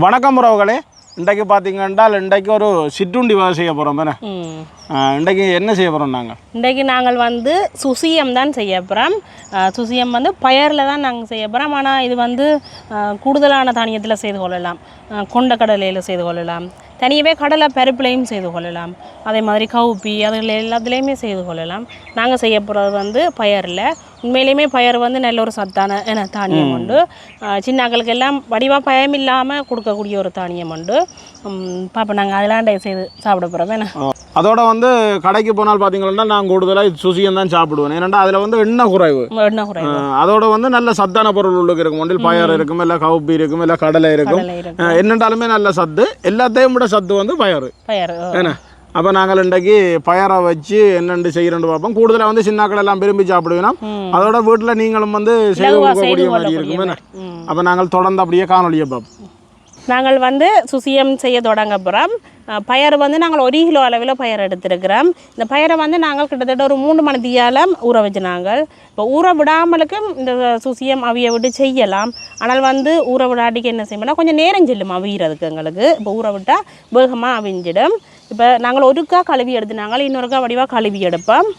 வணக்கம் உறவுகளே. இன்றைக்கு பார்த்தீங்கன்னா இன்றைக்கு ஒரு சிற்றுண்டி வேலை செய்ய போகிறோம் தானே. இன்றைக்கு என்ன செய்ய போகிறோம் நாங்கள் இன்றைக்கு நாங்கள் வந்து சுசியம் தான் செய்ய போகிறோம் சுசியம் வந்து பயரில் தான் நாங்கள் செய்ய போகிறோம் ஆனால் இது வந்து கூடுதலான தானியத்தில் செய்து கொள்ளலாம். கொண்ட கடலையில் செய்து கொள்ளலாம். தனியாகவே கடலை பருப்புலையும் செய்து கொள்ளலாம். அதே மாதிரி கவுப்பி அதில் எல்லாத்துலேயுமே செய்து கொள்ளலாம். நாங்கள் செய்ய போகிறது வந்து பயரில் உண்மையிலேயுமே பயர் வந்து நல்ல ஒரு சத்தான என்ன தானியம் உண்டு. சின்னாக்களுக்கு எல்லாம் வடிவாக பயம் இல்லாமல் கொடுக்கக்கூடிய ஒரு தானியம் உண்டு. பாப்பா நாங்கள் அதெல்லாம் செய்து சாப்பிட போகிறோம் என்ன அதோட வந்து கடைக்கு போனால் பார்த்தீங்கன்னா நான் கூடுதலாக சுசியம் தான் சாப்பிடுவேன். ஏன்னா அதில் வந்து எண்ணெய் குறைவு. அதோட வந்து நல்ல சத்தான பொருள் உள்ளுக்கு இருக்கும். ஒன்றில் பயர் இருக்கும் இல்லை கவுப்பி இருக்கும் இல்லை கடலை இருக்கும். என்னண்டாலுமே நல்ல சத்து. எல்லாத்தையும் விட சத்து வந்து பயறு. என்ன அப்போ நாங்கள் இன்றைக்கு பயரை வச்சு என்னென்று செய்கிறோன்னு பார்ப்போம். கூடுதலாக வந்து சின்னாக்கள் எல்லாம் விரும்பி சாப்பிடுவேன் ம். அதோட வீட்டில் நீங்களும் வந்து செய்து கொடுக்கக்கூடிய மாதிரி இருக்கும். அப்போ நாங்கள் தொடர்ந்து அப்படியே காணொலியை பார்ப்போம். நாங்கள் வந்து சுசியம் செய்ய தொடங்க போகிறோம் பயறு வந்து நாங்கள் ஒரு கிலோ அளவில் பயர் எடுத்திருக்கிறோம். இந்த பயரை வந்து நாங்கள் கிட்டத்தட்ட ஒரு மூணு மணி ஊற வச்சு நாங்கள் இப்போ ஊற விடாமலுக்கும் இந்த சுசியம் அவிய விட்டு செய்யலாம். ஆனால் வந்து ஊற விடாட்டிக்கு என்ன செய்யணும்னா கொஞ்சம் நேரம் செல்லும் அவியறதுக்கு எங்களுக்கு. இப்போ ஊற விட்டால் வேகமாக அவிஞ்சிடும். இப்போ நாங்கள் ஒருக்கா கழுவி எடுத்துனாங்க இன்னொருக்கா வடிவாக கழுவி எடுப்போம்.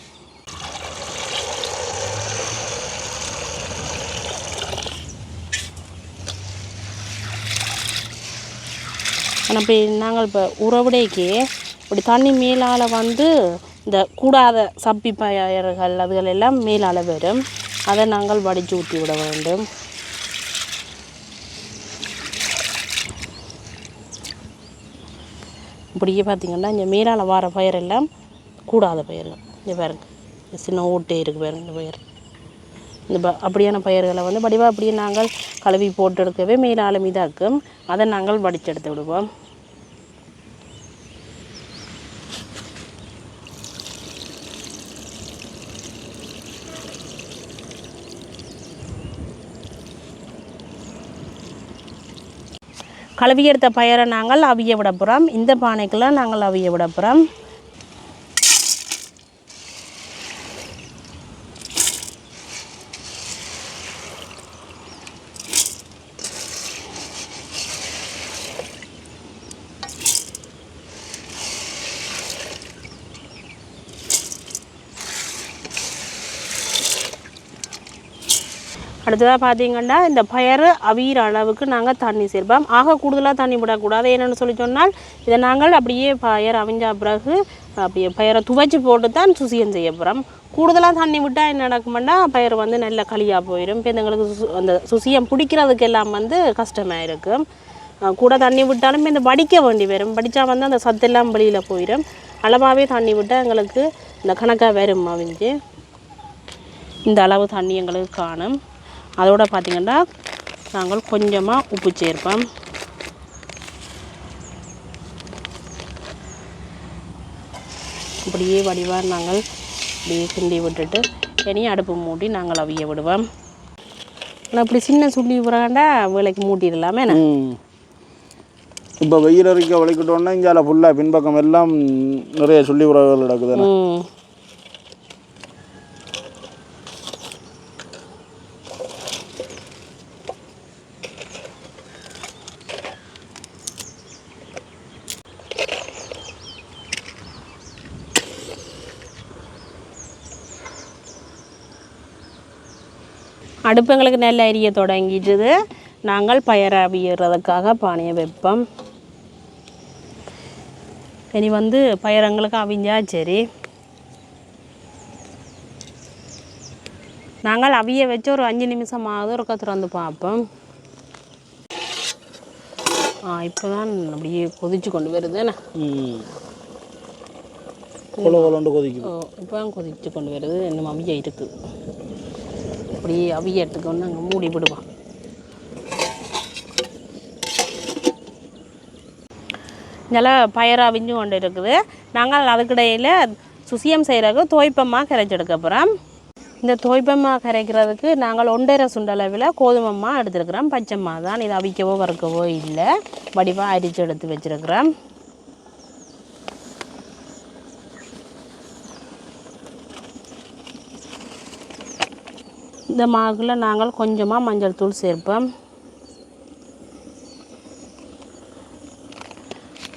ஆனால் நாங்கள் இப்போ உறவுடைக்கு இப்படி தண்ணி மேலால் வந்து இந்த கூடாத சப்பி பயிர்கள் அதுகள் எல்லாம் மேலால் வரும். அதை நாங்கள் வடித்து ஊற்றி விட வேண்டும். இப்படியே பார்த்தீங்கன்னா இந்த மேலால் வார பயிரெல்லாம் கூடாத பயிர்கள். இந்த பாருங்க. சின்ன ஓட்டை இருக்குது பாருங்க இந்த பயிர். இந்த ப அப்படியான பயிர்களை வந்து வடிவாக அப்படியே நாங்கள் கழுவி போட்டு எடுக்கவே மேலாலும் இதாக்கும். அதை நாங்கள் வடிச்செடுத்து விடுவோம். கழுவி எடுத்த பயிரை நாங்கள் அவிய விட போகிறோம் இந்த பானைக்கெல்லாம் நாங்கள் அவிய விட போகிறோம் அடுத்ததாக பார்த்தீங்கன்னா இந்த பயறு அவியிற அளவுக்கு நாங்கள் தண்ணி சேர்ப்போம். ஆக கூடுதலாக தண்ணி விடக்கூடாது என்னென்னு சொல்லி சொன்னால் இதை நாங்கள் அப்படியே பயர் அவிஞ்ச பிறகு அப்படியே பயரை துவைச்சி போட்டு தான் சுசியம் செய்ய போகிறோம் கூடுதலாக தண்ணி விட்டால் என்ன நடக்குமெண்டா பயிர் வந்து நல்ல களியாக போயிடும் இப்போ எங்களுக்கு சு- அந்த சுசியம் பிடிக்கிறதுக்கு எல்லாம் வந்து கஷ்டமாக இருக்கும் கூட தண்ணி விட்டாலும் இந்த வடிக்க வேண்டி வரும். வடித்தா வந்து அந்த சத்தெல்லாம் வெளியில் போயிடும் அளவாகவே தண்ணி விட்டால் எங்களுக்கு இந்த கணக்காக வரும் அவிஞ்சு. இந்த அளவு தண்ணி எங்களுக்கு காணும். அதோட பார்த்திங்கன்னா நாங்கள் கொஞ்சமாக உப்பு சேர்ப்போம். இப்படியே வடிவாக நாங்கள் இப்படியே கிண்டி விட்டுட்டு இனி அடுப்பு மூடி நாங்கள் அவிய விடுவோம். ஆனால் இப்படி சின்ன சுள்ளி விடாண்டா வேலைக்கு மூட்டிடலாமே இப்போ வெயில் அறிக்கை வலிக்கிட்டோன்னா இங்கே ஃபுல்லாக பின்பக்கம் எல்லாம் நிறைய சொல்லி உறவுகள் நடக்குது அடுப்பு எங்களுக்கு நெல் அரிய தொடங்கிட்டுது. நாங்கள் பயர அவியறதுக்காக பானையை வைப்போம். இனி வந்து பயரங்களுக்கு அவிஞ்சா சரி. நாங்கள் அவிய வச்சு ஒரு அஞ்சு நிமிஷமாவது ஒருக்கா திறந்து பார்ப்போம். ஆ இப்போ தான் அப்படியே கொதிச்சு கொண்டு வருது. என்ன? ம். கொல கொலண்டு கொதிக்குது. ஓ இப்போ தான் கொதிச்சு கொண்டு வருது. இன்னும் அவிய இருக்குது அப்படியே அவிய எடுத்துக்கொண்டு நாங்கள் மூடி விடுவோம் நல்லா பயிர் அவிஞ்சு கொண்டு இருக்குது. நாங்கள் அதுக்கிடையில் சுசியம் செய்கிறதுக்கு தோய்ப்பமாக கரைச்செடுக்க போகிறோம் இந்த தோய்ப்பமாக கரைக்கிறதுக்கு நாங்கள் ஒன்றரை சுண்டளவில் கோதுமம்மா எடுத்துருக்குறோம். பச்சைம்மா தான். இது அவிக்கவோ வறுக்கவோ இல்லை. வடிவாக அரிச்சு எடுத்து வச்சுருக்குறோம். இந்த மாவில் நாங்கள் கொஞ்சமாக மஞ்சள் தூள் சேர்ப்போம்.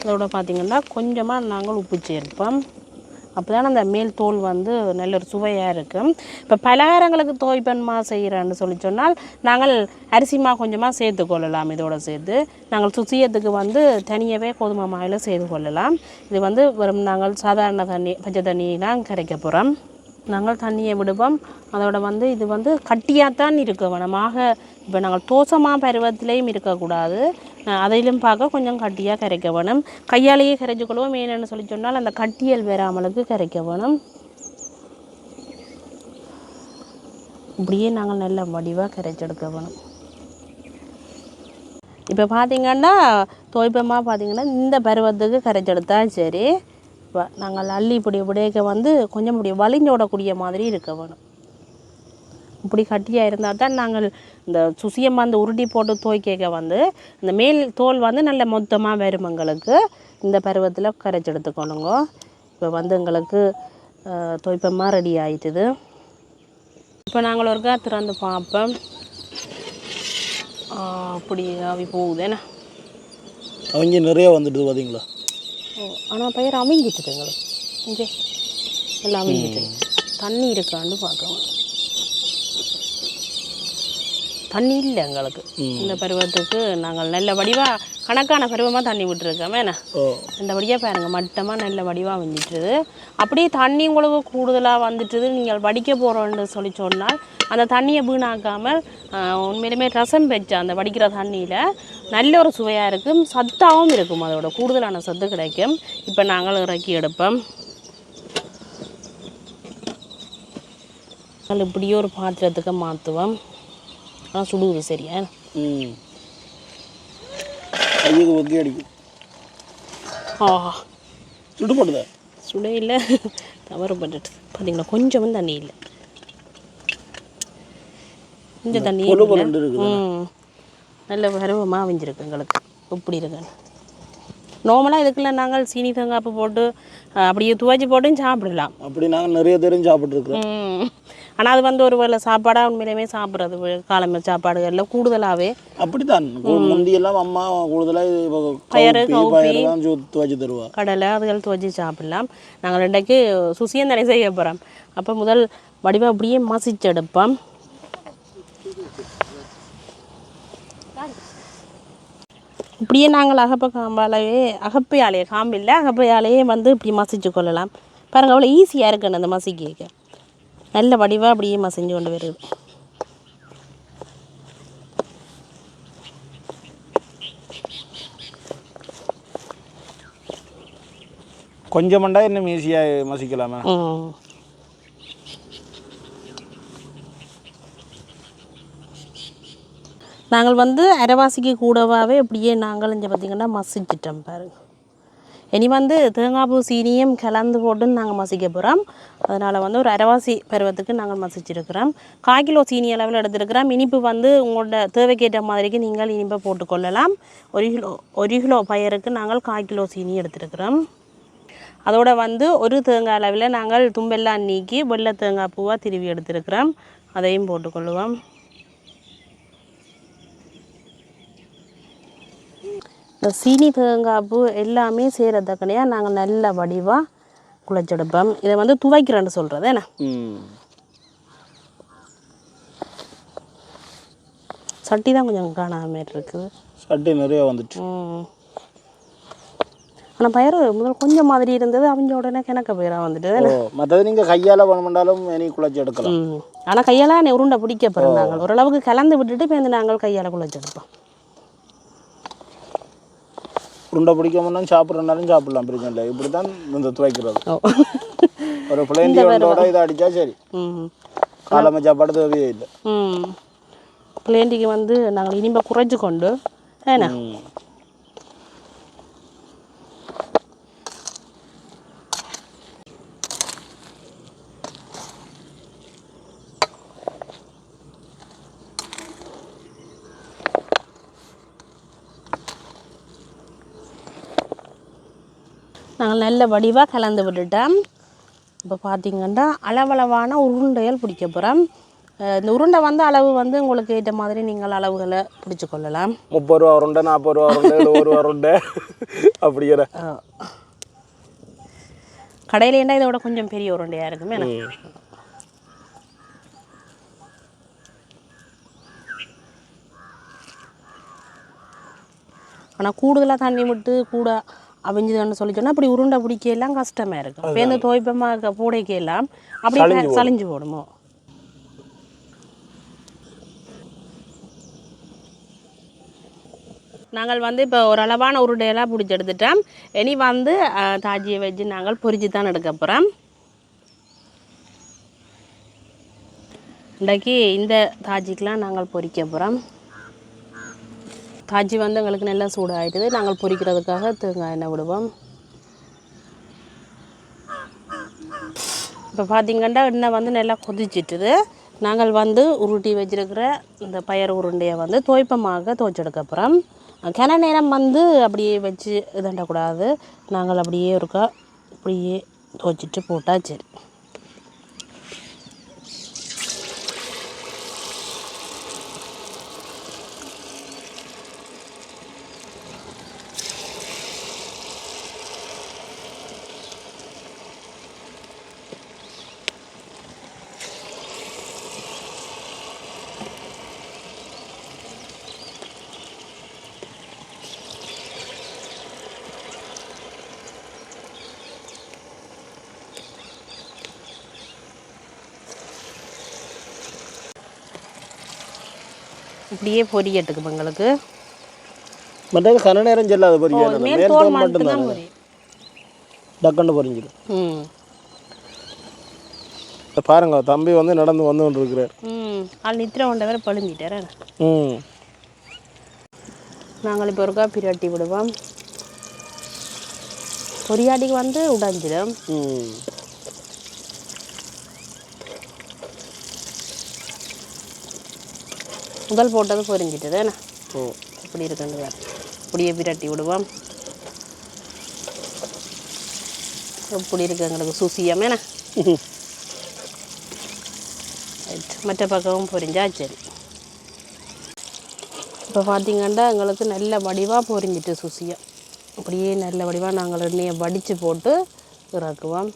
அதோட பார்த்திங்கன்னா கொஞ்சமாக நாங்கள் உப்பு சேர்ப்போம். அப்போ தான் அந்த மேல் தோல் வந்து நல்ல ஒரு சுவையாக இருக்கும். இப்போ பலகாரங்களுக்கு தோய்ப்பன்மா செய்கிறேன்னு சொல்லி சொன்னால் நாங்கள் அரிசிமா கொஞ்சமாக சேர்த்து கொள்ளலாம் இதோட சேர்த்து. நாங்கள் சுசியத்துக்கு வந்து தனியாகவே கோதுமை மாவில் செய்து கொள்ளலாம். இது வந்து வெறும் நாங்கள் சாதாரண தண்ணி பச்சை தண்ணியெலாம் கரைக்க போகிறோம் நாங்கள் தண்ணியை விடுவோம். அதோட வந்து இது வந்து கட்டியாகத்தான் இருக்க ஆக இப்போ நாங்கள் தோசமா பருவத்திலையும் இருக்கக்கூடாது. அதையிலும் பார்க்க கொஞ்சம் கட்டியாக கரைக்க வேணும். கையாலேயே கரைச்சிக்கொள்வோம் ஏன்னு சொல்லி சொன்னால் அந்த கட்டியல் வராமலுக்கு கரைக்க வேணும். இப்படியே நாங்கள் நல்ல வடிவாக கரைச்செடுக்க வேணும். இப்போ பார்த்தீங்கன்னா தோய்ப்பமாக பார்த்தீங்கன்னா இந்த பருவத்துக்கு கரைச்செடுத்தா சரி. இப்போ நாங்கள் அள்ளி இப்படி இப்படியேக்க வந்து கொஞ்சம் இப்படி வலிஞ்சோடக்கூடிய மாதிரி இருக்க வேணும். இப்படி கட்டியாக இருந்தால் தான் நாங்கள் இந்த சுசியமாக அந்த உருட்டி போட்டு துவைக்க வந்து இந்த மேல் தோல் வந்து நல்ல மொத்தமாக வரும் எங்களுக்கு. இந்த பருவத்தில் கரைச்சி எடுத்துக்கணுங்க இப்போ வந்து எங்களுக்கு துவைப்பமாக ரெடி ஆயிட்டுது. இப்போ நாங்கள் ஒருக்கா திறந்து பார்ப்போம் ஆ, அப்படி ஆவி என்ன? அவங்க நிறைய வந்துடுது பார்த்தீங்களா ஓ ஆனால் பயிர் அமைஞ்சிட்டுது எங்களுக்கு. இங்கே எல்லாம் அமைஞ்சிட்டு தண்ணி இருக்கான்னு பார்க்கலாம் தண்ணி இல்லை எங்களுக்கு இந்த பருவத்துக்கு நாங்கள் நல்ல வடிவாக கணக்கான பருவமாக தண்ணி விட்டுருக்கோம் என்ன இந்த வடியாக பாருங்கள் மட்டமாக நல்ல வடிவாக வந்துட்டுது. அப்படியே தண்ணி உங்களுக்கு கூடுதலாக வந்துட்டுது. நீங்கள் வடிக்க போகிறோன்னு சொல்லி சொன்னால் அந்த தண்ணியை வீணாக்காமல் உண்மையிலுமே ரசம் வச்ச அந்த வடிக்கிற தண்ணியில் நல்ல ஒரு சுவையாக இருக்கும். சத்தாகவும் இருக்கும். அதோட கூடுதலான சத்து கிடைக்கும். இப்போ நாங்கள் இறக்கி எடுப்போம். நாங்கள் இப்படியே ஒரு பாத்திரத்துக்கு மாற்றுவோம் ஆனால் சுடுவது சரியா ம் கையுக்கு அடிக்கும் ஆ சுட்டு போட்டுதா சுட இல்லை தவறு பண்ணிட்டு பார்த்தீங்களா கொஞ்சமும் தண்ணி இல்லை இந்த தண்ணி ம் நல்ல பருவமாக அவிஞ்சிருக்கு எங்களுக்கு இப்படி இருக்குன்னு நார்மலாக இதுக்குள்ள நாங்கள் சீனி தேங்காப்பு போட்டு அப்படியே துவைச்சி போட்டும் சாப்பிடலாம் அப்படி நாங்கள் நிறைய பேரும் சாப்பிட்ருக்குறோம் ஆனால் அது வந்து ஒரு வேளை சாப்பாடாக உண்மையிலுமே சாப்பிட்றது காலமே சாப்பாடுகளில் கூடுதலாகவே அப்படித்தான். முந்தியெல்லாம் அம்மா கூடுதலாக பயறு, கவுப்பி தருவா. கடலை அதுகள் துவச்சி சாப்பிடலாம். நாங்கள் ரெண்டைக்கு சுசியம் தானே செய்ய போகிறோம் அப்போ முதல் வடிவம் அப்படியே மசிச்செடுப்போம் இப்படியே நாங்கள் அகப்ப காம்பாலேயே அகப்பையாலேயே காம்பில்லை அகப்பையாலேயே வந்து இப்படி மசிச்சு கொள்ளலாம். பாருங்க அவ்வளோ ஈஸியாக இருக்குன்னு அந்த மசிக்க நல்ல வடிவாக அப்படியே மசிஞ்சு கொண்டு வருது கொஞ்சமண்டா இன்னும் ஈஸியாக மசிக்கலாமா. நாங்கள் வந்து அரைவாசிக்கு கூடவாவே இப்படியே நாங்கள் இங்கே பார்த்திங்கன்னா மசிச்சிட்டோம் பாருங்க. இனி வந்து தேங்காய் பூ சீனியும் கலந்து போட்டு நாங்கள் மசிக்க போகிறோம் அதனால் வந்து ஒரு அரைவாசி பருவத்துக்கு நாங்கள் மசிச்சிருக்கிறோம். கால் கிலோ சீனி அளவில் எடுத்துருக்கிறோம். இனிப்பு வந்து உங்களோட தேவைக்கேற்ற மாதிரிக்கு நீங்கள் இனிப்பை போட்டுக்கொள்ளலாம். ஒரு கிலோ ஒரு கிலோ பயருக்கு நாங்கள் கால் கிலோ சீனி எடுத்துருக்கிறோம். அதோட வந்து ஒரு தேங்காய் அளவில் நாங்கள் தும்பெல்லாம் நீக்கி வெள்ளை தேங்காய் பூவாக திருவி எடுத்துருக்கிறோம். அதையும் போட்டுக்கொள்வோம் சீனி தேங்காய் பூ எல்லாமே செய்கிறதுக்கனையாக நாங்கள் நல்ல வடிவாக குழைச்செடுப்போம் இதை வந்து துவைக்கிறேன்னு சொல்கிறது என்ன? சட்டி தான் கொஞ்சம் காணாம மாதிரி இருக்குது. சட்டி நிறைய வந்துட்டு ஆனால் பயிர் முதல் கொஞ்சம் மாதிரி இருந்தது அவங்க உடனே கிணக்க பயிராக வந்துட்டு மற்றது நீங்கள் கையால் பண்ணாலும் இனி குழச்சி எடுக்கலாம் ஆனால் கையால் உருண்டை பிடிக்க போகிறோம் நாங்கள். ஓரளவுக்கு கலந்து விட்டுட்டு இப்போ நாங்கள் கையால் குழைச்செடுப்போம் உருண்டை பிடிக்காமனாலும் சாப்பிட்றனாலும் சாப்பிடலாம் பிரச்சனை இல்லை. இப்படி தான் இந்த துவைக்கிறது ஒரு பிளேண்டி ஒன்றோட இதை அடித்தா சரி. காலமை சாப்பாடு தேவையே இல்லை. பிளேண்டிக்கு வந்து நாங்கள் இனிமே குறைச்சி கொண்டு ஏன்னா? நல்ல வடிவாக கலந்து விட்டுட்டோம் இப்போ பார்த்தீங்கன்னா அளவளவான உருண்டைகள் பிடிக்க போகிறோம் இந்த உருண்டை வந்து அளவு வந்து உங்களுக்கு ஏற்ற மாதிரி நீங்கள் அளவுகளை பிடிச்சு கொள்ளலாம். முப்பது ரூபா உருண்டை நாற்பது ரூபா உருண்டை எழுபது ரூபா உருண்டை. அப்படிங்கிற கடையில ஏண்டா இதோட கொஞ்சம் பெரிய உருண்டையாக இருக்குமே எனக்கு ஆனால் கூடுதலாக தண்ணி விட்டு கூட அவிஞ்சுதுன்னு சொல்லி சொன்னால் அப்படி உருண்டை பிடிக்க எல்லாம் கஷ்டமாக இருக்கும். இப்போ இந்த தோய்ப்பமாக பூடைக்கு எல்லாம் அப்படியே சளிஞ்சு போடுமோ? நாங்கள் வந்து இப்போ ஒரு அளவான உருண்டையெல்லாம் பிடிச்சி எடுத்துட்டோம். இனி வந்து தாஜியை வச்சு நாங்கள் பொரிச்சு தான் எடுக்க போகிறோம் இன்றைக்கி இந்த தாஜிக்கெலாம் நாங்கள் பொரிக்க போகிறோம் தாஜி வந்து எங்களுக்கு நல்லா சூடாயிட்டுது. நாங்கள் பொரிக்கிறதுக்காக தேங்காய் எண்ணெய் விடுவோம். இப்போ பார்த்தீங்கன்னா எண்ணெய் வந்து நல்லா கொதிச்சிட்டுது. நாங்கள் வந்து உருட்டி வச்சிருக்கிற இந்த பயறு உருண்டையை வந்து தோய்ப்பமாக துவைச்செடுக்க கிண கன நேரம் வந்து அப்படியே வச்சு இதண்டக்கூடாது. நாங்கள் அப்படியே இருக்கா அப்படியே துவைச்சிட்டு போட்டால் சரி. இப்படியே பொரியட்டுக்கு எங்களுக்கு. மற்றது கன நேரம் செல்லாத பொரியாது மேல் தோல் மட்டும்தான் டக்குன்னு பொரிஞ்சிடும் ம். பாருங்க தம்பி வந்து நடந்து வந்து கொண்டு இருக்கிறார் ம். ஆள் நித்திர கொண்ட வேற பழுங்கிட்டார. ம். நாங்கள் இப்போ ஒருக்கா பிரட்டி விடுவோம் பொரியாடிக்கு வந்து உடைஞ்சிடும் ம். முதல் போட்டது பொரிஞ்சிட்டது என்ன? ஓ. இப்படி இருக்குன்னு வேறு. இப்படியே பிரட்டி விடுவோம். இப்படி இருக்கு எங்களுக்கு சுசியம் என்ன? ரைட் மற்ற பக்கமும் பொரிஞ்சா சரி. இப்போ பார்த்தீங்கன்னா எங்களுக்கு நல்ல வடிவாக பொரிஞ்சிட்டு சுசியம். அப்படியே நல்ல வடிவாக நாங்கள் எண்ணெயை வடித்து போட்டு இறக்குவோம்.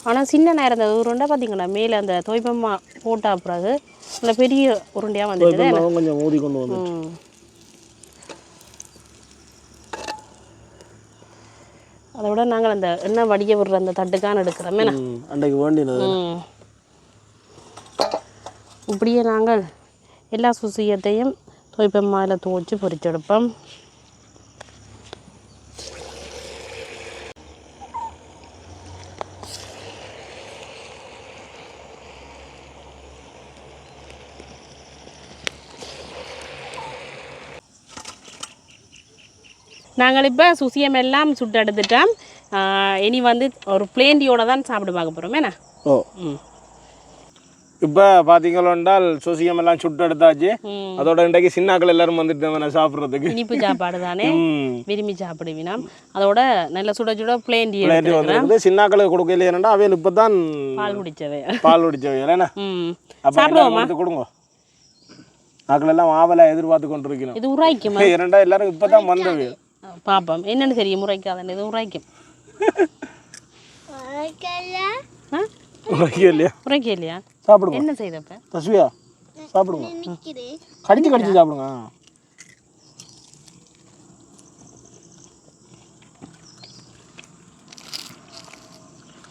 ஆனால் சின்ன நேரம் அந்த உருண்டை பார்த்தீங்களா மேலே அந்த தொய்ப்பமா போட்டா பிறகு நல்ல பெரிய உருண்டையாக வந்துடுது அவன் கொஞ்சம் ஊதி கொண்டு வந்து அதை விட நாங்கள் அந்த எண்ணெய் வடிய விடுற அந்த தட்டுக்கான எடுக்கிறோமே அன்றைக்கு வேண்டினது இப்படியே நாங்கள் எல்லா சுசியத்தையும் தொய்ப்பம்மாவில் துவச்சி பொரிச்செடுப்போம் நாங்கள் இப்போ சுசியம் எல்லாம் சுட்டு எடுத்துட்டோம் ஆஹ் இனி வந்து ஒரு பிளேண்டியோட தான் சாப்பிட பார்க்க போகிறோம் என்ன? ஓ. இப்போ பார்த்தீங்களோண்டால் சோசியம் எல்லாம் சுட்டு எடுத்தாச்சு. அதோட இன்றைக்கு சின்னாக்கள் எல்லாரும் வந்துட்டு சாப்பிட்றதுக்கு. இனிப்பு சாப்பாடு தானே? விரும்பி சாப்பிடுவினாம். அதோட நல்ல சுட சுட பிளேண்டி பிளேட்டு வந்துருக்குது. சின்னாக்களுக்கு கொடுக்கல ஏன்னா அவையில் இப்போ தான் பால் குடிச்சவை பால் குடிச்சவை இல்லைண்ணா ம். அப்போ எல்லாரும் எடுத்து கொடுங்க. நாக்கள் எல்லாம் ஆவலாக எதிர்பார்த்து கொண்டு இருக்கணும் இது உராய்க்குமா? இரண்டா எல்லாரும் இப்போ தான் வந்தவை பாப்போம். என்னன்னு தெரியும்? உரைக்காதன்னு இது உரைக்கும் ஆ? உரைக்கும் இல்லையா உரைக்க இல்லையா சாப்பிடுங்க. என்ன செய்தப்ப தஸ்வியா சாப்பிடுங்க. கடிச்சு கடிச்சு சாப்பிடுங்க.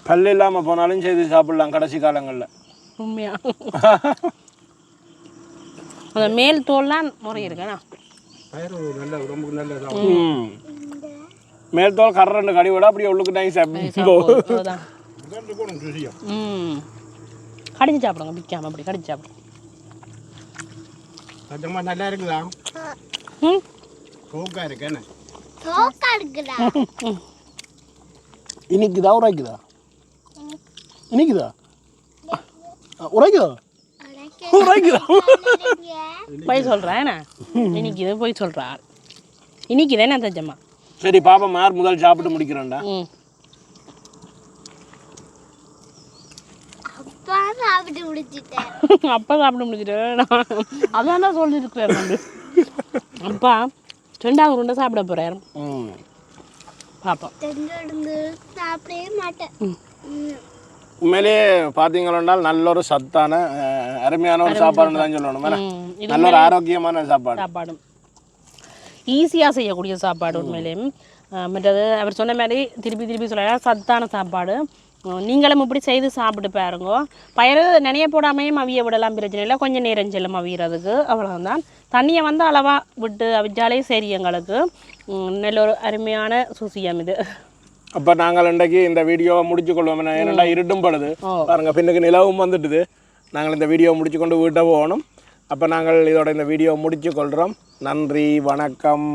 பல்லு இல்லாமல் போனாலும் செய்து சாப்பிடலாம் கடைசி காலங்களில். உண்மையா? அந்த மேல் தோல்லாம் முறை இருக்கா ம். மேல் தோல் கரை ரெண்டு கடி விட அப்படியே உள்ளுக்கு கடிச்சு சாப்பிடுங்க பிக்காம அப்படி கடிச்சு சாப்பிடுங்க. நல்லா இருக்குதா? ம். கோக்கா இருக்கேன்னு இனிக்குதா உரைக்குதா? இனிக்குதா? அ, உரைக்குதா? உரைக்குதா போய் சொல்கிறேன் இன்னைக்கு இது போய் சொல்கிறார் இன்னைக்கு தானே தஜம்மா சரி பாப்பா மார் முதல் சாப்பிட்டு முடிக்கிறேன்டா? ம். சாப்பிட்டு முடிச்சிட்டேன். அப்பா அதான் தான் சொல்லியிருக்கிறேன் வந்து. அப்பா ரெண்டாவது உருண்டை சாப்பிட போகிறாரு தெங்கிருந்து சாப்பிடவே மாட்டேன். உண்மையிலேயே பார்த்தீங்கன்னா நல்ல ஒரு சத்தான அருமையான ஒரு சாப்பாடுன்னு தான் சொல்லணும். நல்ல ஒரு ஆரோக்கியமான சாப்பாடு. சாப்பாடு. ஈஸியாக செய்யக்கூடிய சாப்பாடு உண்மையிலேயும் மற்றது அவர் சொன்ன மாதிரி திருப்பி திருப்பி சொல்லலாம் சத்தான சாப்பாடு. நீங்களும் இப்படி செய்து சாப்பிட்டு பாருங்க. பயிறு நினைய போடாமையும் அவிய விடலாம் பிரச்சனை இல்லை. கொஞ்சம் நேரம் செல்லும் அவியறதுக்கு. அவ்வளவுதான். தண்ணியை வந்து அளவாக விட்டு அவிச்சாலே சரி எங்களுக்கு. நல்ல ஒரு அருமையான சுசியம் இது. அப்போ நாங்கள் இன்றைக்கு இந்த வீடியோவை முடிச்சு கொள்வோம் ஏன்னா இருட்டும் படுது. ஓ. பாருங்க பின்னுக்கு நிலவும் வந்துட்டுது. நாங்கள் இந்த வீடியோவை முடிச்சு கொண்டு வீட்டை போகணும். அப்போ நாங்கள் இதோட இந்த வீடியோவை முடிச்சு கொள்கிறோம் நன்றி வணக்கம்.